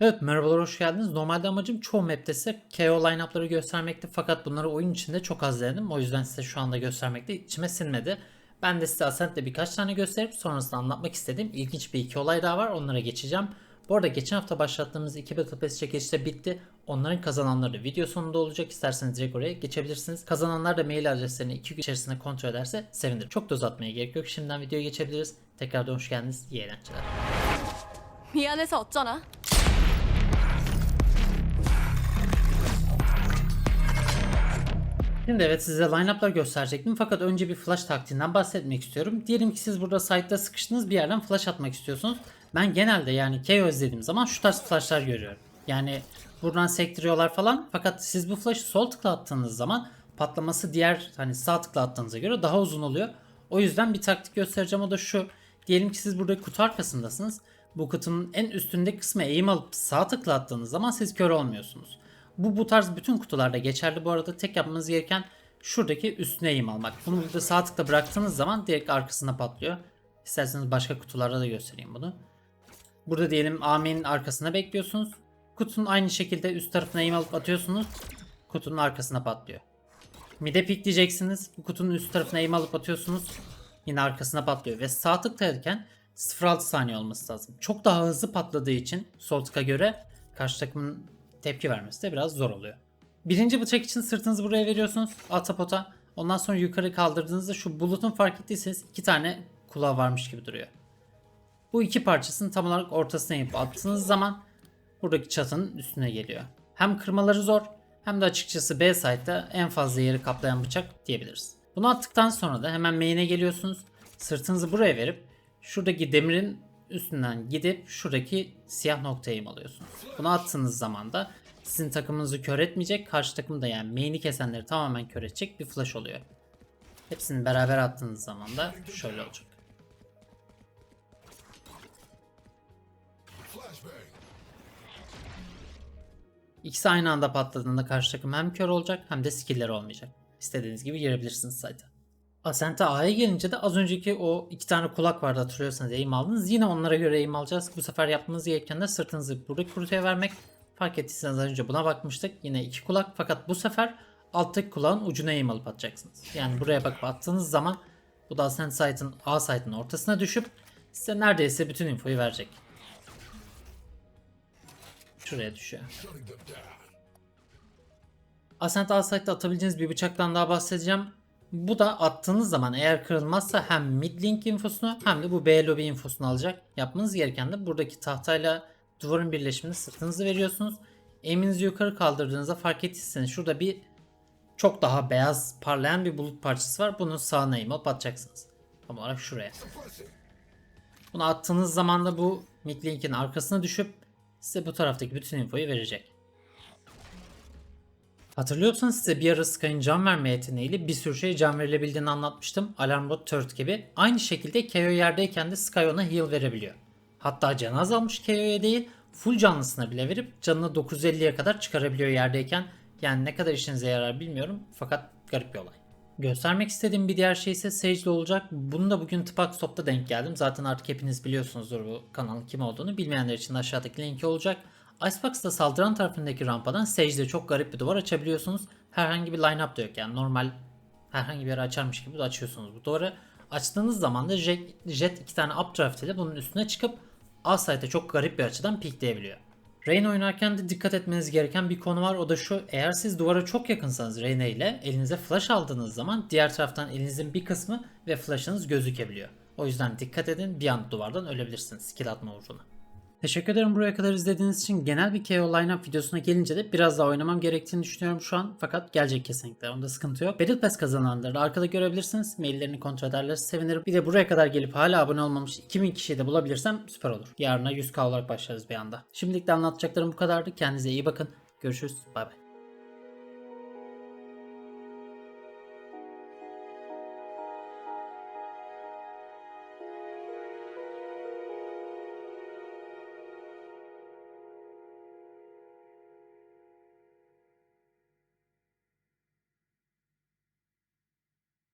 Evet merhabalar hoş geldiniz. Normalde amacım çoğu map'te size KO line-up'ları göstermekti fakat bunları oyun içinde çok az denedim. O yüzden size şu anda göstermekte içime sinmedi. Ben de size Ascent'le birkaç tane gösterip sonrasında anlatmak istediğim ilginç bir iki olay daha var. Onlara geçeceğim. Bu arada geçen hafta başlattığımız iki Battle Pass çekilişi de bitti. Onların kazananları da video sonunda olacak. İsterseniz direkt oraya geçebilirsiniz. Kazananlar da mail adreslerini 2 gün içerisinde kontrol ederse sevinirim. Çok da uzatmaya gerek yok. Şimdiden videoya geçebiliriz. Tekrardan hoş geldiniz. İyi eğlenceler. 미안해서 어쩌나? Şimdi evet size line-up'lar gösterecektim fakat önce bir flash taktiğinden bahsetmek istiyorum. Diyelim ki siz burada site'da sıkıştınız bir yerden flash atmak istiyorsunuz. Ben genelde yani KO izlediğim zaman şu tarz flashlar görüyorum. Yani buradan sektiriyorlar falan fakat siz bu flash'ı sol tıkla attığınız zaman patlaması diğer hani sağ tıkla attığınıza göre daha uzun oluyor. O yüzden bir taktik göstereceğim o da şu. Diyelim ki siz burada kutu arkasındasınız. Bu kutunun en üstündeki kısmı eğim alıp sağ tıkla attığınız zaman siz kör olmuyorsunuz. Bu bu tarz bütün kutularda geçerli bu arada tek yapmanız gereken şuradaki üstüne eğim almak. Bunu burada sağ tıkla bıraktığınız zaman direkt arkasına patlıyor. İsterseniz başka kutularda da göstereyim bunu. Burada diyelim AM'nin arkasına bekliyorsunuz. Kutunun aynı şekilde üst tarafına eğim alıp atıyorsunuz. Kutunun arkasına patlıyor. Mide pikleyeceksiniz. Bu kutunun üst tarafına eğim alıp atıyorsunuz. Yine arkasına patlıyor. Ve sağ tıktayken 0.6 saniye olması lazım. Çok daha hızlı patladığı için sol tıka göre karşı takımın tepki vermesi de biraz zor oluyor. Birinci bıçak için sırtınızı buraya veriyorsunuz. Atapota. Ondan sonra yukarı kaldırdığınızda şu bulutun fark ettiyseniz iki tane kulağı varmış gibi duruyor. Bu iki parçasını tam olarak ortasına yapıp attığınız zaman buradaki çatının üstüne geliyor. Hem kırmaları zor hem de açıkçası B site'da en fazla yeri kaplayan bıçak diyebiliriz. Bunu attıktan sonra da hemen main'e geliyorsunuz. Sırtınızı buraya verip şuradaki demirin üstünden gidip şuradaki siyah noktaya eğim alıyorsunuz. Bunu attığınız zaman da sizin takımınızı kör etmeyecek, karşı takım da yani main'i kesenleri tamamen kör edecek bir flash oluyor. Hepsini beraber attığınız zaman da şöyle olacak. İkisi aynı anda patladığında karşı takım hem kör olacak hem de skill'leri olmayacak. İstediğiniz gibi girebilirsiniz site'a. Ascent'e A'ya gelince de az önceki o iki tane kulak vardı hatırlıyorsanız eğim aldınız. Yine onlara göre eğim alacağız. Bu sefer yapmanız gereken de sırtınızı buradaki kurutuya vermek. Fark ettiyseniz az önce buna bakmıştık. Yine iki kulak fakat bu sefer alttaki kulağın ucuna eğim alıp atacaksınız. Yani buraya bakıp attığınız zaman bu da Ascent site'ın A site'ın ortasına düşüp size neredeyse bütün infoyu verecek. Şuraya düşüyor. Ascent A site'da atabileceğiniz bir bıçaktan daha bahsedeceğim. Bu da attığınız zaman eğer kırılmazsa hem mid link infosunu hem de bu B lobby infosunu alacak. Yapmanız gereken de buradaki tahtayla duvarın birleşimini sırtınızı veriyorsunuz. Aim'inizi yukarı kaldırdığınızda fark ettiyseniz şurada bir çok daha beyaz parlayan bir bulut parçası var. Bunun sağına aim alıp atacaksınız. Tam olarak şuraya. Bunu attığınız zaman da bu mid link'in arkasına düşüp size bu taraftaki bütün infoyu verecek. Hatırlıyorsanız size bir ara Sky'ın can verme yeteneğiyle bir sürü şey can verilebildiğini anlatmıştım. Alarm Bot Turret gibi. Aynı şekilde KO yerdeyken de Sky ona heal verebiliyor. Hatta canı azalmış KO'ya değil full canlısına bile verip canını 950'ye kadar çıkarabiliyor yerdeyken. Yani ne kadar işinize yarar bilmiyorum fakat garip bir olay. Göstermek istediğim bir diğer şey ise Sage'de olacak. Bunu da bugün Tıpak Stop'ta denk geldim. Zaten artık hepiniz biliyorsunuzdur bu kanalın kim olduğunu. Bilmeyenler için aşağıdaki linki olacak. Icebox'ta saldıran tarafındaki rampadan Sage'de çok garip bir duvar açabiliyorsunuz. Herhangi bir line-up da yok yani normal herhangi bir yere açarmış gibi de açıyorsunuz bu duvarı. Açtığınız zaman da Jet, jet iki tane updraft ile bunun üstüne çıkıp A site'e çok garip bir açıdan pikleyebiliyor. Reyna oynarken de dikkat etmeniz gereken bir konu var o da şu eğer siz duvara çok yakınsanız Reyna ile elinize flash aldığınız zaman diğer taraftan elinizin bir kısmı ve flash'ınız gözükebiliyor. O yüzden dikkat edin bir anda duvardan ölebilirsiniz skill atma uğruna. Teşekkür ederim buraya kadar izlediğiniz için. Genel bir KO lineup videosuna gelince de biraz daha oynamam gerektiğini düşünüyorum şu an. Fakat gelecek kesinlikle. Onda sıkıntı yok. Battle Pass kazananları da arkada görebilirsiniz. Maillerini kontrol ederlerse sevinirim. Bir de buraya kadar gelip hala abone olmamış 2000 kişiyi de bulabilirsem süper olur. Yarına 100k olarak başlarız bir anda. Şimdilik de anlatacaklarım bu kadardı. Kendinize iyi bakın. Görüşürüz. Bay bay.